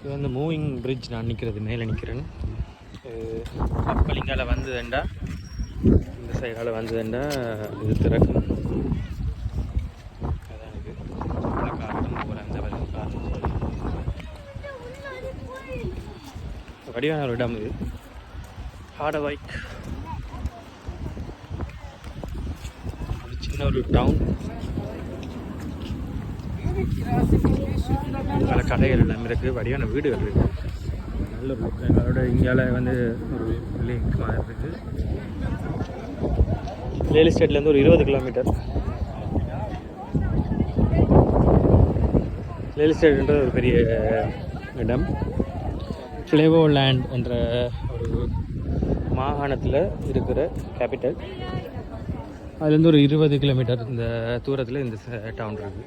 இது வந்து moving bridge நான் நிற்கிறது மேலே நிற்கிறேன் கப்பல் வந்ததுண்டா. இந்த சைடால் வந்ததுண்டா. இது திறக்கும். காரணம் வடிவான ஒரு இடம் இது. ஹார்டவைக் ஒரு சின்ன ஒரு டவுன் கடைகள் எல்லாம் இருக்குது வடிவான வீடுகள் இருக்குது நல்ல ஒரு look. எங்களோட இந்தியாவில் வந்து ஒரு லேக் மாதிரி இருக்குது ரியல் எஸ்டேட்லேருந்து ஒரு இருபது கிலோமீட்டர் ரியல் எஸ்டேட்ன்றது ஒரு பெரிய இடம். ஃப்ளேவோ லேண்ட் என்ற ஒரு மாகாணத்தில் இருக்கிற கேபிட்டல் அதுலேருந்து ஒரு இருபது கிலோமீட்டர் இந்த தூரத்தில் இந்த டவுன் இருக்குது